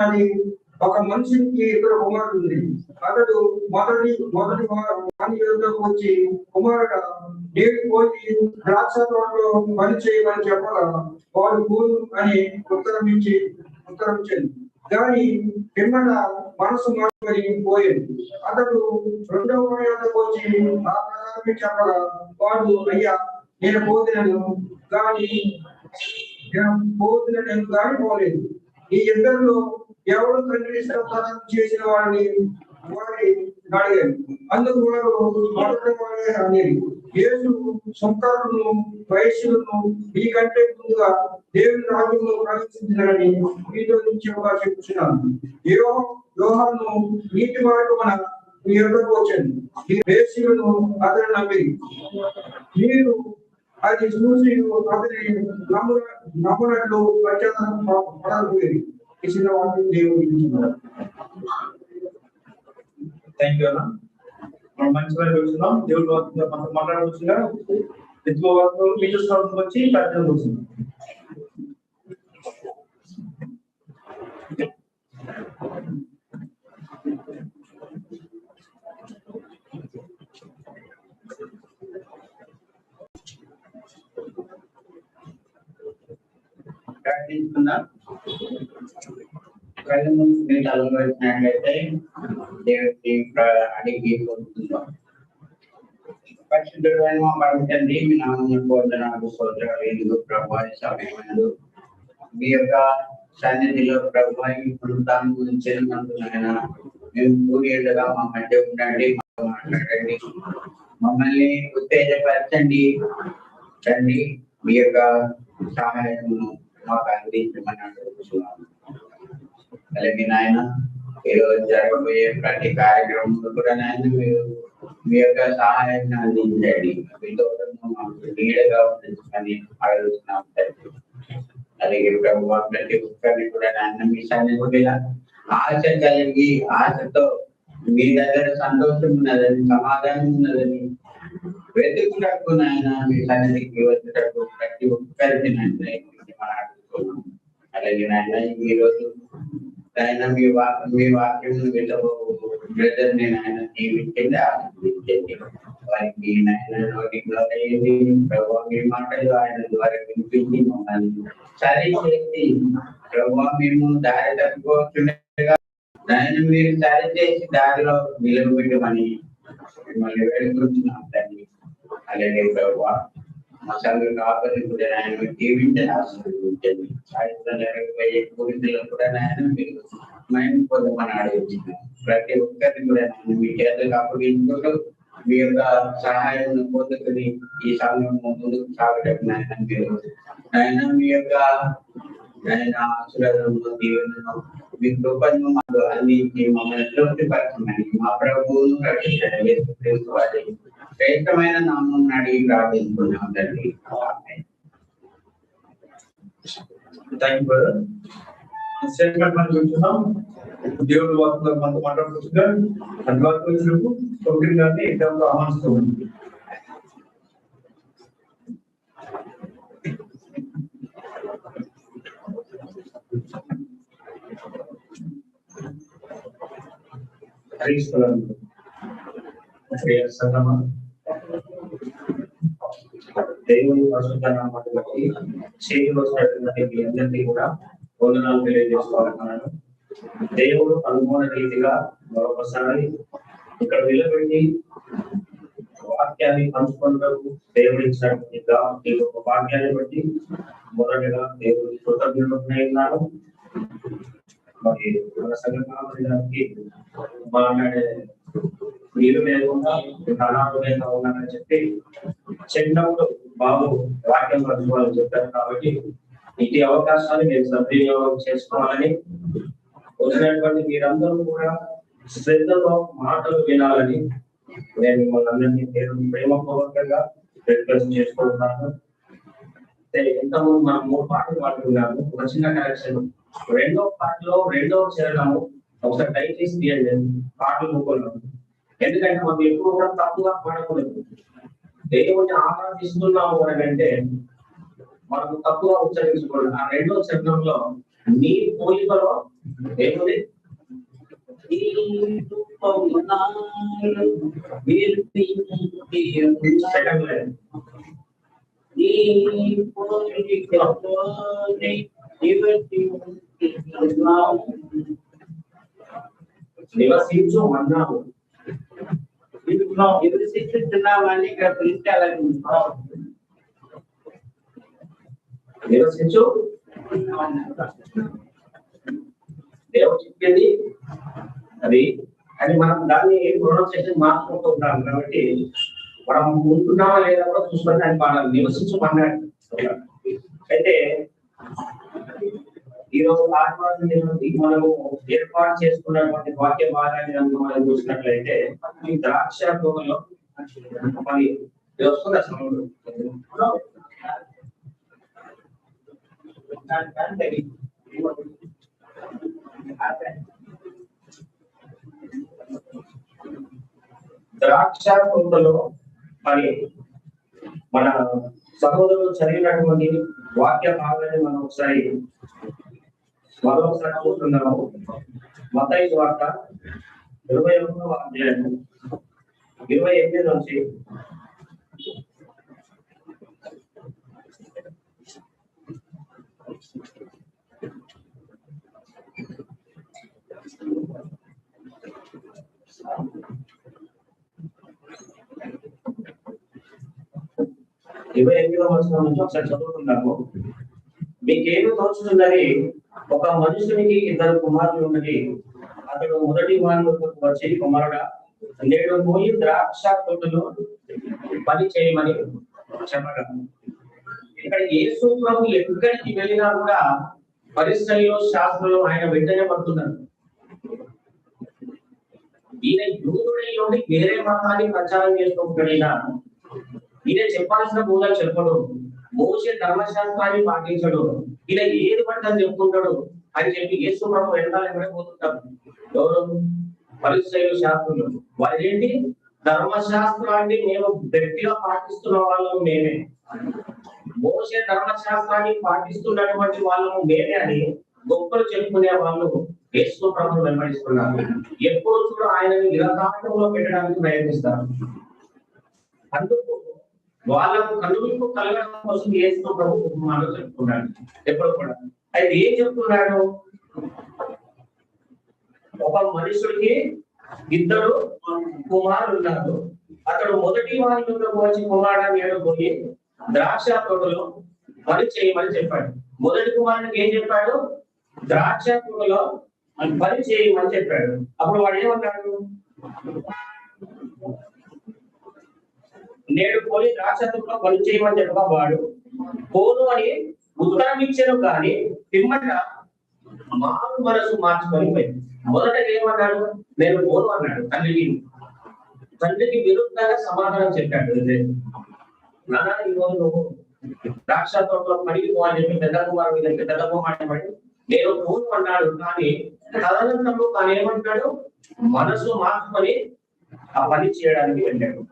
అని ఒక మనిషికి ఇద్దరు కుమారుడు ఉంది. అతడు మొదటి మొదటి వాని యుద్ధకు వచ్చి కుమారుడు నేను పోయి ద్రాక్ష తోటలో పని చేయమని చెప్పగా వాడు పోదు అని ఉత్తరం ఇచ్చి ఉత్తరం ఇచ్చింది కానీ పిమ్మట మనసు మార్చుకొని పోయింది అతడు రెండవ వాడి వచ్చి ఆ ప్రకారం చెప్పగా వాడు అయ్యా నేను పోతున్నాను కానీ నేను పోతున్నాను కానీ పోలేదు. ఈ ఇద్దరిలో ఎవరు తండ్రి ఇష్టప్రదానం చేసిన వాడిని వాడి అడిగారు. అందుకు వారు మొదటి వాడే అనేది యేసు సుంకరులను వయస్సులను మీకంటే ముందుగా దేవుని రాజ్యంలో ప్రవేశించారని మీతో నిత్యంగా చెప్తున్నాను ఏవో యోహాను నీటి మార్గమున మీ యొక్కకు వచ్చాను. ఈ వేసులను అతను నమ్మి మీరు అది చూసి అతని నమ్ము నమ్మునట్లు పశ్చాత్తాపం పడకపోయేది ఈ చిన్న వాక్యం థ్యాంక్ యూ అన్న మనం మంచి వారికి కూర్చున్నాం దేవుడు మనతో మాట్లాడవచ్చుగా ఎక్కువ వాక్యం వచ్చి ప్రార్థన కూర్చున్నాం కళ్ళు మూసుకుని తలలు వచ్చినట్లయితే దేవుడికి అడిగి కోరుకుందాం పరిశుద్ధుడు మా పరమ మీ నాన్న పొందనాలు సోదరులు ఎందుకు ప్రభా సమయమందు మీ యొక్క సన్నిధిలో ప్రభా ఇప్పుడు తాను ఉంచినందునైన మేము కూడిగా మా మధ్య ఉండండి మాట్లాడండి. మమ్మల్ని ఉత్తేజపరచండి. తండ్రి మీ యొక్క సహాయము మాకు అందించమని అడుగుతున్నాము. అలాగే నాయన ఈరోజు జరగబోయే ప్రతి కార్యక్రమంలో కూడా నాయన మీరు మీ యొక్క సహాయాన్ని అందించండి మీతో మాకు నీడగా ఉంటుందని అడుగుతున్నాం తండ్రి అలాగే ప్రభు ప్రతి ఒక్కరిని కూడా నాయన మీ సన్నిధిలో ఆశ కలిగి ఆశతో మీ దగ్గర సంతోషం ఉన్నదని సమాధానం ఉన్నదని వెతుకుటకు నాయన మీ సన్నిధికి వచ్చేటప్పుడు ప్రతి ఒక్కరికి నాయన అలాగే నాయన ఈ రోజు ఆయన మీ వాక్ మీ వాక్యం బ్రదర్ నేను ఆయన జీవించండి ఆశించండి వారికి నాయన నోటిలో అయ్యింది ప్రభావ మీ మాటలు ఆయన ద్వారా వినిపించి మమ్మల్ని సరి చేసి ప్రభావ మేము దారి తప్పుకోవచ్చుండగా ఆయన మీరు సరి చేసి దారిలో నిలబెట్టమని మిమ్మల్ని వేడుకుంటున్నాం తండ్రి. అలాగే ప్రభావ మా సంఘ ఆయన జీవించని ఆశీర్వదించండి సాయంత్రం జరగబోయే పూర్తిలో కూడా నాయన మీరు మైండ్ పొందమని అడుగుతున్నాం ప్రతి ఒక్కరిని కూడా నాయన మీ చేతులకు అప్పగించుకుంటూ మీ యొక్క సహాయం పొందుకుని ఈ సంఘం ముందుకు సాగటం నాయన మీరు మీ యొక్క ఆయన ఆశీర్వాదము దీవెనను మీ కృపను మాకు అందించి మమ్మల్ని తృప్తిపరచమని మా ప్రభువును రక్షించండి. శ్రేష్టమైన నామం అడిగి ప్రార్థించుకున్నాం తండ్రి. Amen. Thank you brother statement మనం చూస్తున్నాం. దేవుడు వాక్యంలో మనతో మాట్లాడుతుందిగా అది వాక్యం వచ్చినప్పుడు ఒకటి కానీ ఎగ్జామ్లో ఆహ్వానిస్తూ ఉంది క్రీస్తులను ప్రియ సంగమా. దేవుని పరిశుద్ధ నామాన్ని బట్టి చేతిలో వచ్చినటువంటి మీ అందరినీ కూడా వందనాలు తెలియజేసుకోవాలన్నాను దేవుడు అనుకోని రీతిగా మరొకసారి ఇక్కడ నిలబెట్టి వాక్యాన్ని పంచుకున్నకు దేవుడు ఇచ్చినటువంటి గా- ఈ యొక్క వాక్యాన్ని బట్టి మొదటగా దేవుడి కృతజ్ఞతలు మరి మన సంఘానికి మాట్లాడే వీలు లేకుండా అనారోగ్యంగా ఉన్నారని చెప్పి చిన్నప్పుడు బాబు వాక్యం పంచుకోవాలని చెప్పారు కాబట్టి ఇటు అవకాశాన్ని మేము సద్వినియోగం చేసుకోవాలని వచ్చినటువంటి మీరందరూ కూడా శ్రద్ధలో మాటలు వినాలని నేను మిమ్మల్ని అందరినీ పేరు ప్రేమపూర్వకంగా రిక్వెస్ట్ చేసుకుంటున్నాను అంటే ఇంతకుముందు మనం మూడు పాటలు పాడుకున్నాము. ఒక చిన్న కరెక్షన్ రెండో పాటలో రెండో చరణము ఒకసారి దయచేసి తీయండి. పాటలు ముగ్గురు ఎందుకంటే మనం ఎప్పుడు కూడా తప్పుగా పాడకూడదు. దేవుణ్ణి ఆరాధిస్తున్నాము అని మనకు తక్కువ తప్పుగా ఉచ్చరించకూడదు ఆ రెండో చరణంలో నీ పోలికలో ఏముంది? నివసించు అన్నావు విరిపించి సెకండ్ లైన్ అని ఇక్కడ ప్రింట్ అలాగే ఉంది. నివసించు దేవుడు చెప్పింది. అది అని మనం దాన్ని ప్రొనౌన్సియేషన్ మార్చుకుంటూ ఉంటాం కాబట్టి మనం ఉంటున్నామా లేదా కూడా చూసుకొని దాన్ని మనం నివసించమన్నాడు అయితే ఈ రోజు ఆదివారం దినం మనము ఏర్పాటు చేసుకున్నటువంటి వాక్య భాగాన్ని కనుక మనం చూసినట్లయితే ఈ ద్రాక్ష భూమిలో మరి వస్తుంది ద్రాక్ష తోటలో మరి మన సహోదరులు చదివినటువంటి వాక్య భాగాన్ని మనం ఒకసారి మరొకసారి చూస్తున్నాము మతయి వార్త ఇరవై ఒకటో అధ్యాయము ఇరవై ఎనిమిది నుంచి ఇరవై ఎనిమిదో వచ్చిన నుంచి ఒకసారి చదువుతున్నాము మీకేమి తోచుతున్నది ఒక మనుషునికి ఇద్దరు కుమారులు ఉన్నది. అతడు మొదటి వారి వచ్చి కుమారుడా నేడు పోయి ద్రాక్ష తోటలో పని చేయమని చెప్పగా ఇక్కడ యేసు ప్రభు ఎక్కడికి వెళ్ళినా కూడా పరిశ్రమలో శాస్త్రంలో ఆయన వెంటనే పడుతున్నారు. ఈయన యూదుడై వేరే మతాన్ని ప్రచారం చేస్తూ ఈయన చెప్పాల్సిన కూడా చెప్పడం. మోసే ధర్మశాస్త్రాన్ని పాటించడు. ఇలా ఏది పడితే చెప్పుకుంటాడు. అని చెప్పి యేసు ప్రభు వెనకాల పోతుంటారు ఎవరు? పరిశైలు శాస్త్రులు. వారు ఏంటి ధర్మశాస్త్రాన్ని మేము గట్టిగా పాటిస్తున్న వాళ్ళము మేమే. మోసే ధర్మశాస్త్రాన్ని పాటిస్తున్నటువంటి వాళ్ళము మేమే అని గొప్పలు చెప్పుకునే వాళ్ళు యేసు ప్రభు వెంబడిస్తున్నారు. ఎప్పుడు చూడ ఆయనని నిరకాటంలో పెట్టడానికి ప్రయత్నిస్తారు. అందుకు వాళ్ళకు కనువిప్పు కలగడం కోసం యేసు ప్రభు ఉపమానాలు చెప్తున్నాడు ఎప్పుడు కూడా. అయితే ఏం చెప్తున్నాడు? ఒక మనుషుడికి ఇద్దరు కుమారులు ఉన్నారు. అతడు మొదటి వారి యొక్క వచ్చి కుమారుడు ఏడుకొని ద్రాక్ష తోటలో పని చేయమని చెప్పాడు. మొదటి కుమారునికి ఏం చెప్పాడు? ద్రాక్ష తోటలో పని చేయమని చెప్పాడు. అప్పుడు వాడు ఏమన్నాడు? నేడు పోలి ద్రాక్షతో పని చేయమని చెప్పగా వాడు పోను అని ఉత్తరం ఇచ్చాను కానీ పిమ్మట మారు మనసు మార్చుకొని పోయింది. మొదటగా ఏమన్నాడు? నేను పోను అన్నాడు తండ్రికి. తండ్రికి విరుద్ధంగా సమాధానం చెప్పాడు ఇదే. నాన్న ఈ నువ్వు ద్రాక్ష తోటలో పడికి చెప్పి పెద్ద కుమారు మీద పెద్ద కుమారు పడి నేను పోను అన్నాడు. కానీ తదనంతరం తాను ఏమంటాడు? మనసు మార్చుకొని ఆ పని చేయడానికి వెళ్ళాడు.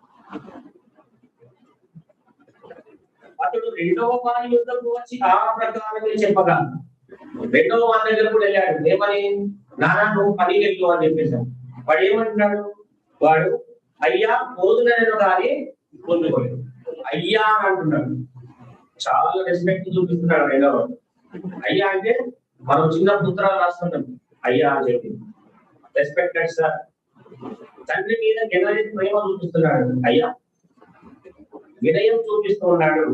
అతడు రెండవ వారి యుద్ధకు వచ్చి ఆ ప్రకారమే చెప్పగా రెండవ వారి దగ్గర కూడా వెళ్ళాడు. ఏమని? నానా నువ్వు పని వెళ్ళు అని చెప్పేశాడు. వాడు ఏమంటున్నాడు? వాడు అయ్యా పోదునను కానీ పొందుకోలేదు. అయ్యా అని అంటున్నాడు. చాలా రెస్పెక్ట్ చూపిస్తున్నాడు రెండవ అయ్యా అంటే మనం చిన్న పుత్రాలు రాస్తుంటాం. అయ్యా అని చెప్పి. రెస్పెక్టెడ్ సార్ తండ్రి మీద వినయ ప్రేమ చూపిస్తున్నాడు. అయ్యా వినయం చూపిస్తూ ఉన్నాడు.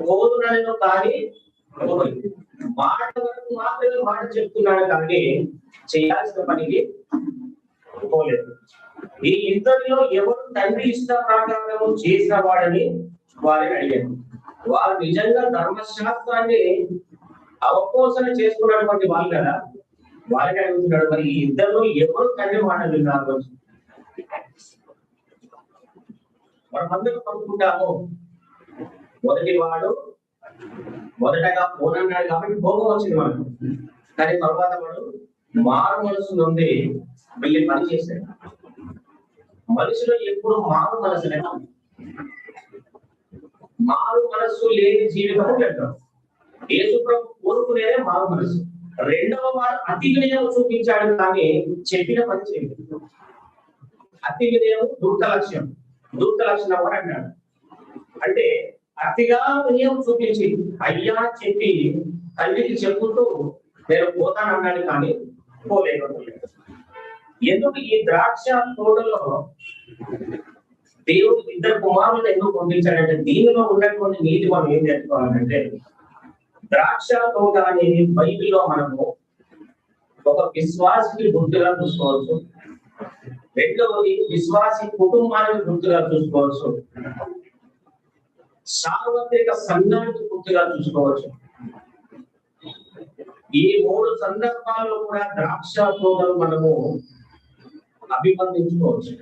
పోదునను కానీ మాట వరకు మాత్రమే మాట చెప్తున్నాడు కానీ చేయాల్సిన పనికి పోలేదు. ఈ ఇద్దరిలో ఎవరు తండ్రి ఇష్ట ప్రకారం చేసిన వాడని వారిని అడిగారు. వారు నిజంగా ధర్మశాస్త్రాన్ని అవపోసన చేసుకున్నటువంటి వాళ్ళు కదా? వారికి అడుగుతున్నాడు మరి ఈ ఇద్దరు ఎవరు తండ్రి మాట విన్నారు? మనం అందరం మొదటి వాడు మొదటగా పోనన్నాడు కాబట్టి భోగం వచ్చింది మనకు. కానీ తర్వాత వాడు మారు మనసు నుండి వెళ్ళి పని చేశాడు. మనిషిలో ఎప్పుడు మారు మనసు మారు మనస్సు లేని జీవితం పెట్టడం యేసు ప్రభు కోరుకునేదే మారు మనసు. రెండవ వాడు అతి వినయం చూపించాడు కానీ చెప్పిన పని చేయలేదు. అతి వినయం దుఃఖ లక్ష్యం. దూత లక్షణం కూడా అన్నాడు అంటే అతిగా వినయం చూపించి అయ్యా చెప్పి తల్లికి చెప్పుతూ నేను పోతానన్నాడు కానీ పోలేకపోయాడు. ఎందుకు ఈ ద్రాక్ష తోటలో దేవుడు ఇద్దరు కుమారులను ఎందుకు పంపించాడంటే దీనిలో ఉన్నటువంటి నీతి మనం ఏం నేర్చుకోవాలంటే ద్రాక్ష తోట అనేది బైబిల్లో మనము ఒక విశ్వాసకి గుర్తుగా చూసుకోవచ్చు. రెండవది విశ్వాసి కుటుంబాన్ని గుర్తుగా చూసుకోవచ్చు. సార్వత్రిక సంఘానికి గుర్తుగా చూసుకోవచ్చు. ఈ మూడు సందర్భాల్లో కూడా ద్రాక్ష తోటలు మనము అభివర్ణించుకోవచ్చు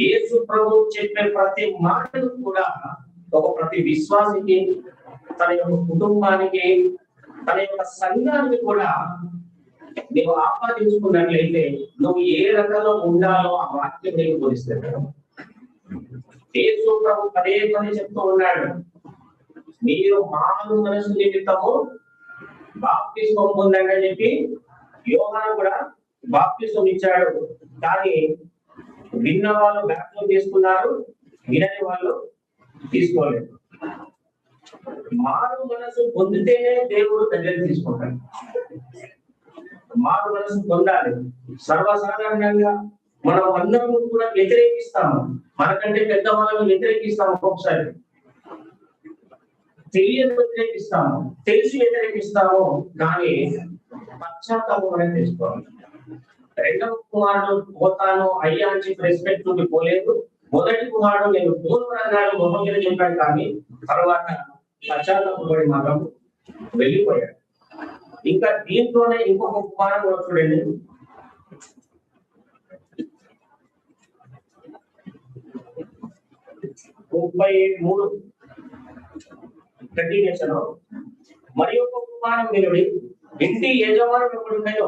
యేసు ప్రభు చెప్పే ప్రతి మాటను కూడా ఒక ప్రతి విశ్వాసికి తన యొక్క కుటుంబానికి తన యొక్క సంఘానికి కూడా నువ్వు తెలుసుకున్నట్లయితే నువ్వు ఏ రకంలో ఉండాలో ఆ వాక్యం నీకు బోధిస్తాడు యేసు ప్రభు పదే పదే చెప్తూ ఉన్నాడు మీరు మానవ మనసు నిమిత్తము బాప్తిస్వం పొందండి అని చెప్పి యోగా కూడా బాప్తిస్వం ఇచ్చాడు. కానీ విన్న వాళ్ళు బ్యాప్తిజం తీసుకున్నారు వినని వాళ్ళు తీసుకోలేదు. మారు మనసు పొందితేనే దేవుడు దగ్గర తీసుకుంటాడు. మారు మనసు పొందాలి. సర్వసాధారణంగా మనం అందరం కూడా వ్యతిరేకిస్తాము. మనకంటే పెద్ద వాళ్ళని వ్యతిరేకిస్తాము ఒక్కొక్కసారి తెలియని వ్యతిరేకిస్తాము. తెలిసి వ్యతిరేకిస్తాము. కానీ పశ్చాత్తాపం అనేది తీసుకోవాలి రెండవ కుమారుడు పోతాను అయ్యా అని చెప్పి రెస్పెక్ట్ నుండి పోలేదు. మొదటి కుమారుడు నేను పూర్వరంగాలు మొహం మీద చెప్పాను కానీ తర్వాత పశ్చాత్తాపడి మాత్రం వెళ్ళిపోయాడు. ఇంకా దీంట్లోనే ఇంకొక ఉపమానం కూడా చూడండి. ముప్పై మూడు కంటిన్యూషన్ మరి ఒక ఉపమానం వినుడి. ఇంటి యజమానుడు ఎప్పుడున్నాయో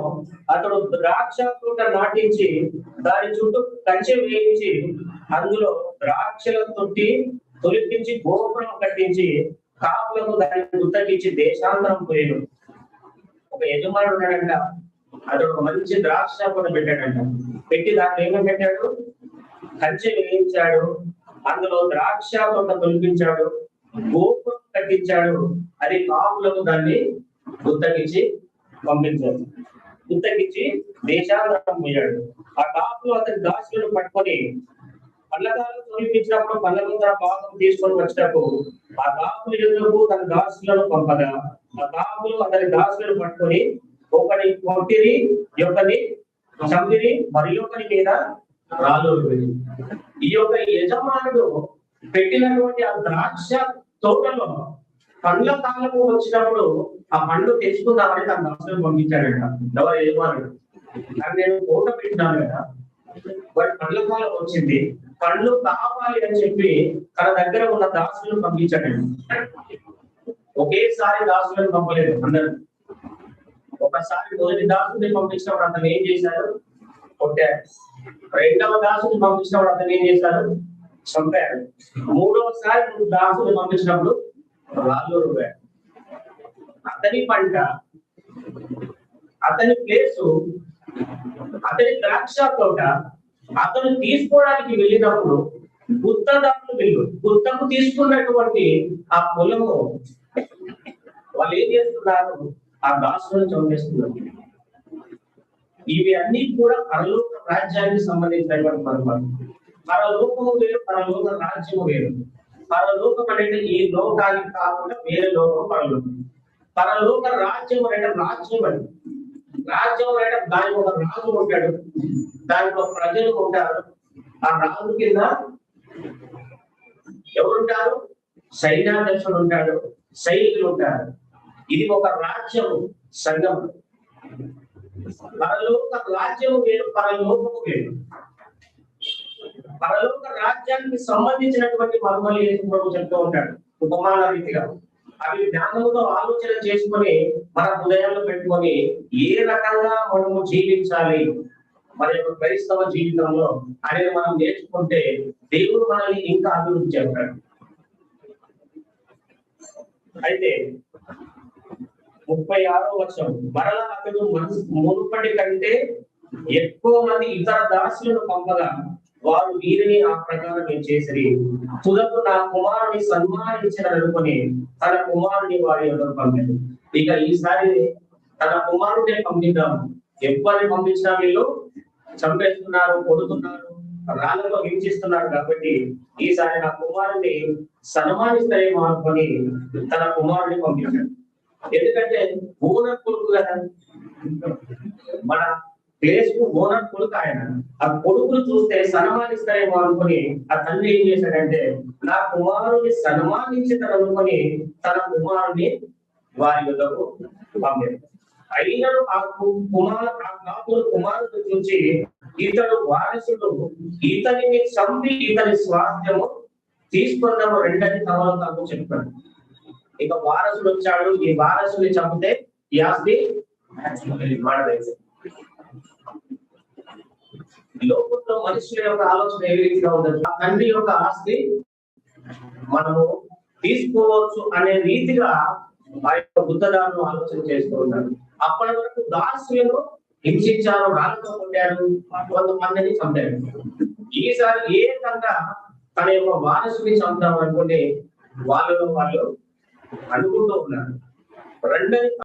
అతడు ద్రాక్ష తోట నాటించి దాని చుట్టూ కంచె వేయించి అందులో ద్రాక్షల తొట్టి తొలిపించి గోపురం కట్టించి కాపులకు దాన్ని గుత్తకించి దేశాంతరం పోయాడు. ఒక యజమానుడు ఉన్నాడంట. అతడు ఒక మంచి ద్రాక్ష తోట పెట్టాడంట. పెట్టి దాన్ని ఏమేమి పెట్టాడు? కంచె వేయించాడు. అందులో ద్రాక్ష తోట తొలిపించాడు. గోపురం కట్టించాడు. అది కాపులకు దాన్ని గుత్తగించి పంపించాడు. గుత్తగించి దేశాంతరం పోయాడు. ఆ కాపులు అతని దాసులను పట్టుకొని పల్లకాలను తొలగించినప్పుడు పల్లకంతర పాపం తీసుకొని వచ్చినప్పుడు ఆ కాపులు ఎందుకు తన దాసులను పంపగా. ఆ కాపులు అతని దాసులను పట్టుకొని ఒకని కొట్టిరి యొక్కని చంపిని మరి ఒకరి మీద రాళ్ళు ఈ యొక్క యజమానుడు పెట్టినటువంటి ఆ ద్రాక్ష తోటలో పండ్ల కాలము వచ్చినప్పుడు ఆ పండ్లు తెచ్చుకుందామని తన దాసులను పంపించాడట. ఎవరు యజమానుడు? కానీ నేను కోట పెట్టినాను కదా. వాటి పండ్ల కాలం వచ్చింది. పండ్లు కావాలి అని చెప్పి తన దగ్గర ఉన్న దాసులను పంపించాడండి. ఒకేసారి దాసులను పంపలేదు అందరు. ఒకసారి మొదటి దాసుని పంపించినప్పుడు అతను ఏం చేశారు కొట్టారు రెండవ దాసుని పంపించినప్పుడు అతను ఏం చేశారు చంపారు మూడవసారి దాసుని పంపించినప్పుడు రాళ్ళు రువ్వారు అతని పంట అతని ప్లేసు అతని ద్రాక్ష తోట అతను తీసుకోవడానికి వెళ్ళినప్పుడు గుత్తదారులు వెళ్ళు గుత్తకు తీసుకున్నటువంటి ఆ పొలము వాళ్ళు ఏం చేస్తున్నారు? ఆ దాసులను చంపేస్తున్నారు. ఇవి అన్ని కూడా పరలోక రాజ్యానికి సంబంధించినటువంటి పరమాలు పరలోకము వేరు పరలోక రాజ్యము వేరు. పరలోకం అనేది ఈ లోకానికి కాకుండా వేరే లోకం పరలోకం. పరలోక రాజ్యం అంటే రాజ్యం అని. రాజ్యం అంటే దాని ఒక రాజు ఉంటాడు. దాంట్లో ప్రజలు ఉంటారు. ఆ రాజు కింద ఎవరుంటారు? సైన్యాధ్యక్షుడు ఉంటాడు. సైనికులు ఉంటారు. ఇది ఒక రాజ్యం సంఘం. పరలోక రాజ్యము వేరు పరలోకము వేరు. పరలోక రాజ్యానికి సంబంధించినటువంటి మర్మలు ప్రభు చెప్తూ ఉంటాడు. ఉపమాన రీతిగా. అవి జ్ఞానంతో ఆలోచన చేసుకొని మన హృదయంలో పెట్టుకొని ఏ రకంగా మనము జీవించాలి? మన యొక్క క్రైస్తవ జీవితంలో అనేది మనం నేర్చుకుంటే దేవుడు మనల్ని ఇంకా అభివృద్ధి చేస్తాడు అయితే ముప్పై ఆరో వర్షం మరలా అతడు మునుపటి కంటే ఎక్కువ మంది ఇతర దాసులను పంపగా వారు వీరిని ఆ ప్రకారం చేసిరి? తుదకు నా కుమారుని సన్మానించిన అనుకుని తన కుమారుని వారి ఎవరు పంపారు. ఇక ఈసారి తన కుమారుడే పంపిద్దాం. ఎవరిని పంపించినా వీళ్ళు? చంపేస్తున్నారు కొడుతున్నారు రాళ్ళతో హింసిస్తున్నారు కాబట్టి ఈసారి నా కుమారుని సన్మానిస్తారేమో అనుకొని తన కుమారుని పంపించాడు. ఎందుకంటే ఓనర్ కొడుకు కదా. మన ప్లేస్కు ఓనర్ కొడుకు ఆయన. ఆ కొడుకును చూస్తే సన్మానిస్తారేమో అనుకుని ఆ తండ్రి ఏం చేశాడంటే నా కుమారుని సన్మానించుతాడు అనుకుని తన కుమారుని వారి యొక్కకు పంపాడు. అయినను ఆ కు- కుమార్ ఆ కుమారుడు చూసి ఇతడు వారసుడు. ఇతనిని చంపి ఇతని స్వాస్థ్యము తీసుకున్నాము రెండని తమలో తాము చెప్పాడు. ఇక వారసుడు వచ్చాడు. ఈ వారసుని చంపితే ఈ ఆస్తి మనదైతే లోకంలో మనుషుల యొక్క ఆలోచన ఏ రీతిగా ఉందంటే ఆ తండ్రి యొక్క ఆస్తి మనము తీసుకోవచ్చు అనే రీతిగా ఆ యొక్క బుద్ధదారులు ఆలోచన చేస్తూ ఉన్నాడు. అప్పటి వరకు దాసులను హింసించారు రాళ్ళతో కొట్టాడు కొంతమందిని చంపాడు ఈసారి ఏ విధంగా తన యొక్క వారసుని చంపుతాం అనుకుని వాళ్ళలో వాళ్ళు అనుకుంటూ ఉన్నారు. రెండని